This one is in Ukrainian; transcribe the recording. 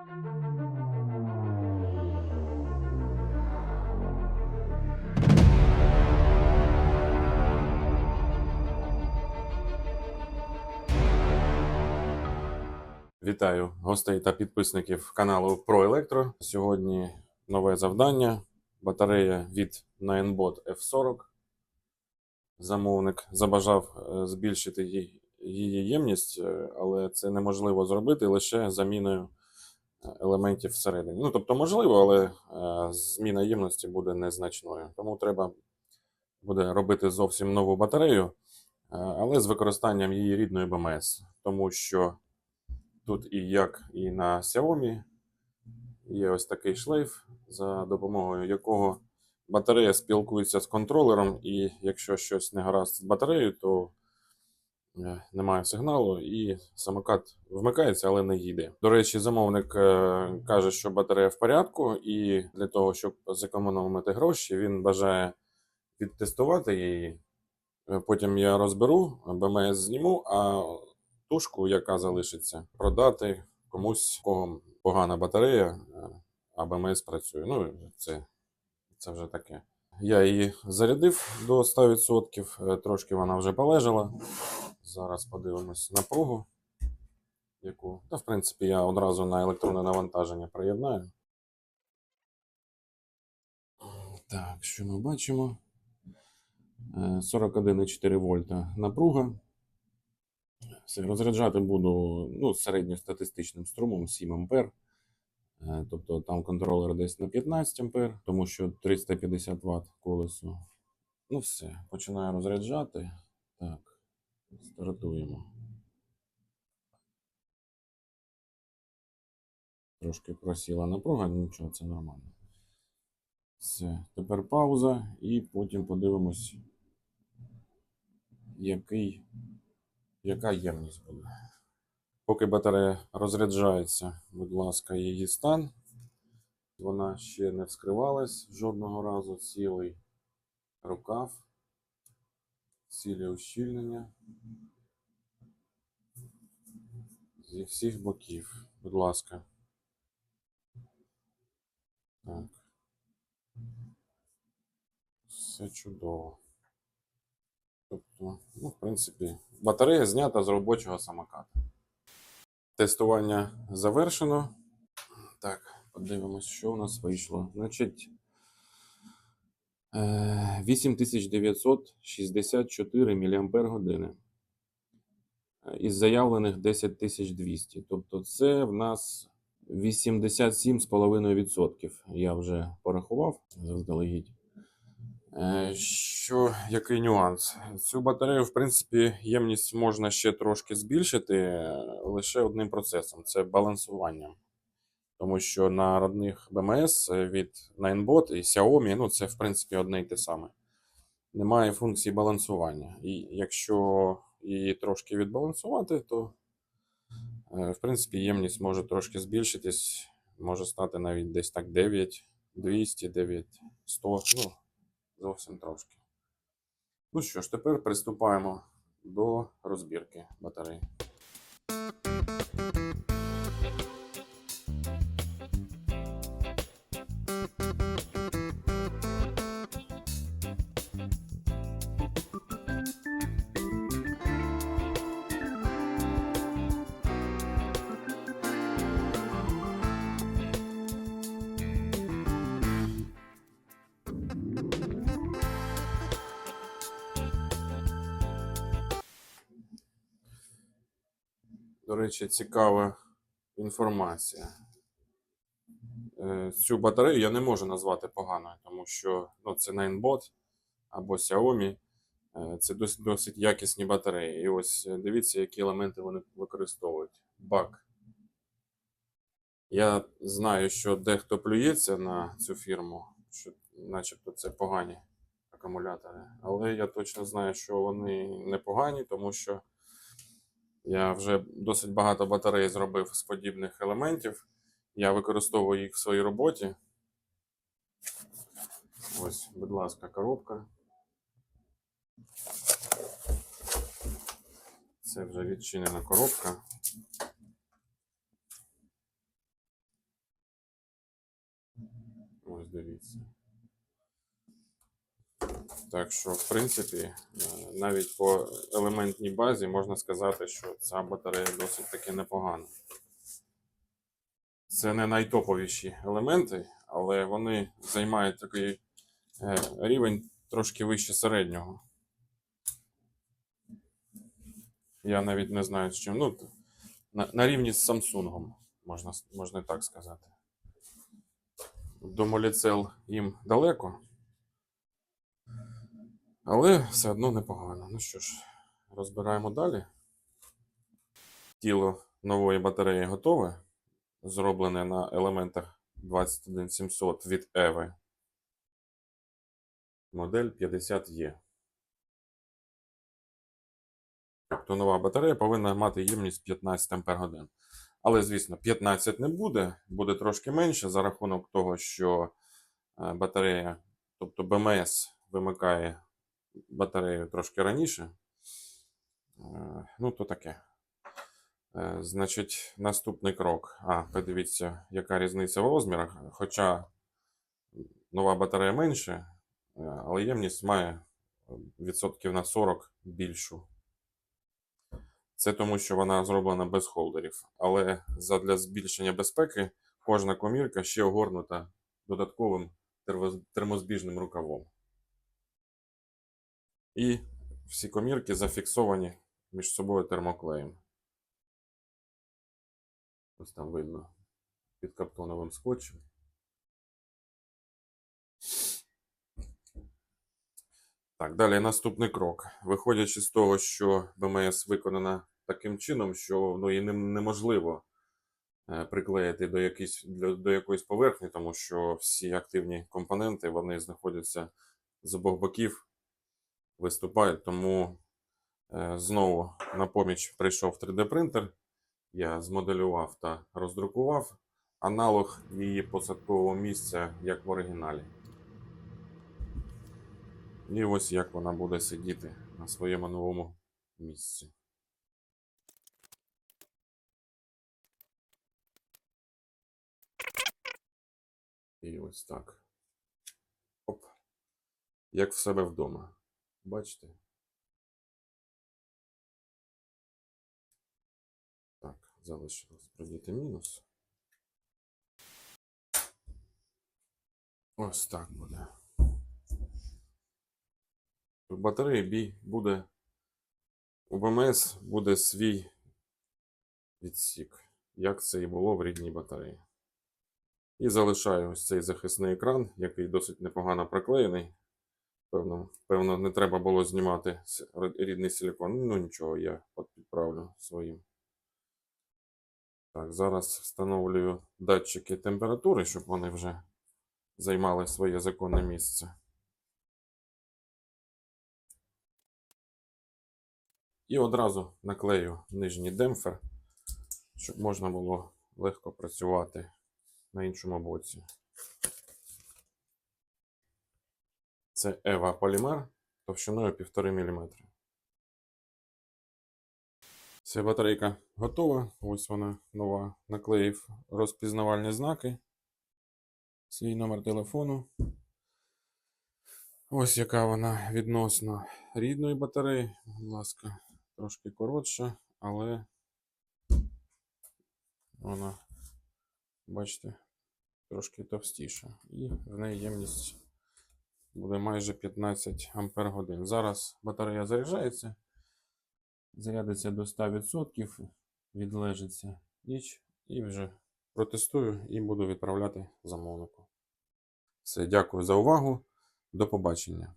Вітаю гостей та підписників каналу Електро. Сьогодні нове завдання. Батарея від Ninebot F40. Замовник забажав е, збільшити її- ємність, е, але це неможливо зробити лише заміною елементів всередині. Ну, тобто, можливо, але е, зміна ємності буде незначною. Тому треба буде робити зовсім нову батарею, е, але з використанням її рідної БМС. Тому що Тут і як і на Xiaomi є ось такий шлейф, за допомогою якого батарея спілкується з контролером, і якщо щось не гаразд з батареєю, то немає сигналу, і самокат вмикається, але не їде. До речі, замовник е, каже, що батарея в порядку, і для того, щоб зекономити гроші, він бажає відтестувати її. Е, Потім я розберу, БМС зніму, а тушку, яка залишиться, продати комусь, у кого погана батарея, е, а БМС працює. Ну, це, це вже таке. Я її зарядив до 100%, е, трошки вона вже полежала. Зараз подивимось напругу, яку. Та, в принципі, я одразу на електронне навантаження приєднаю. Так, що ми бачимо? Е, 41,4 вольта напруга. Все, розряджати буду ну, середньостатистичним струмом 7 ампер. Е, Тобто там контролер десь на 15 ампер, тому що 350 Вт колесо. Ну все, починаю розряджати. Так, стартуємо. Трошки просіла напруга, нічого, це нормально. Все, тепер пауза, і потім подивимось, який яка ємність буде. Поки батарея розряджається, будь ласка, її стан. Вона ще не вскривалась жодного разу. Цілий рукав, цілі ущільнення. Зі всіх боків, будь ласка. Так. Все чудово. Тобто, ну, в принципі, батарея знята з робочого самоката. Тестування завершено. Так, подивимось, що у нас вийшло. Значить, 8964 мАч. Із заявлених 10200. Тобто, це в нас 87,5%. Я вже порахував заздалегідь. Е, Що, який нюанс? Цю батарею, в принципі, ємність можна ще трошки збільшити е, лише одним процесом це балансуванням. Тому що на родних БМС від Ninebot і Xiaomi, ну це в принципі одне й те саме. Немає функції балансування. І якщо її трошки відбалансувати, то е, в принципі ємність може трошки збільшитись, може стати навіть десь так 9, 200, 9, 100. Ну, зовсім трошки. Ну що ж, тепер приступаємо до розбірки батареї. До речі, цікава інформація. Е, Цю батарею я не можу назвати поганою, тому що ну, це Ninebot або Xiaomi. Е, Це досить, досить якісні батареї. І ось е, дивіться, які елементи вони використовують. Бак. Я знаю, що дехто плюється на цю фірму, що начебто це погані акумулятори. Але я точно знаю, що вони не погані, тому що я вже досить багато батарей зробив з подібних елементів. Я використовую їх в своїй роботі. Ось, будь ласка, коробка. Це вже відчинена коробка. Ось дивіться. Так що, в принципі, е, навіть по елементній базі можна сказати, що ця батарея досить таки непогана. Це не найтоповіші елементи, але вони займають такий е, рівень трошки вище середнього. Я навіть не знаю з чим. Ну, на, на рівні з Samsung, можна, можна так сказати. До Molicel їм далеко. Але все одно непогано. Ну що ж, розбираємо далі. Тіло нової батареї готове. Зроблене на елементах 21700 від EVE. Модель 50E. Тобто нова батарея повинна мати ємність 15 Ах. Але, звісно, 15 не буде, буде трошки менше за рахунок того, що е, батарея, тобто БМС вимикає батарею трошки раніше. Е, Ну, то таке. Е, Значить, наступний крок. А, подивіться, яка різниця в розмірах. Хоча нова батарея менше, е, але ємність має відсотків на 40 більшу. Це тому, що вона зроблена без холдерів. Але задля збільшення безпеки кожна комірка ще огорнута додатковим термозбіжним рукавом. І всі комірки зафіксовані між собою термоклеєм. Ось там видно під картоновим скотчем. Так, далі наступний крок. Виходячи з того, що БМС виконана таким чином, що ну, її нем- неможливо е, приклеїти до, якісь, до, до якоїсь поверхні, тому що всі активні компоненти вони знаходяться з обох боків, виступають. Тому е, знову на поміч прийшов 3D-принтер. Я змоделював та роздрукував аналог її посадкового місця, як в оригіналі. І ось як вона буде сидіти на своєму новому місці. І ось так. Оп. Як в себе вдома. Бачите? Так, залишилось продіти мінус. Ось так буде. В батареї бій буде. У БМС буде свій відсік, як це і було в рідній батареї. І залишаю ось цей захисний екран, який досить непогано приклеєний. Певно, певно, не треба було знімати рідний силікон. Ну нічого, я підправлю своїм. Так, зараз встановлюю датчики температури, щоб вони вже займали своє законне місце. І одразу наклею нижній демпфер, щоб можна було легко працювати на іншому боці. Це EVA полімер товщиною 1,5 мм. Ця батарейка готова. Ось вона нова. Наклеїв розпізнавальні знаки. Свій номер телефону. Ось яка вона відносно рідної батареї. Будь ласка, трошки коротша, але вона, бачите, трошки товстіша. І в неї ємність буде майже 15 ампер. Зараз батарея заряджається, зарядиться до 100%, відлежиться ніч і вже протестую і буду відправляти замовнику. Все, дякую за увагу. До побачення.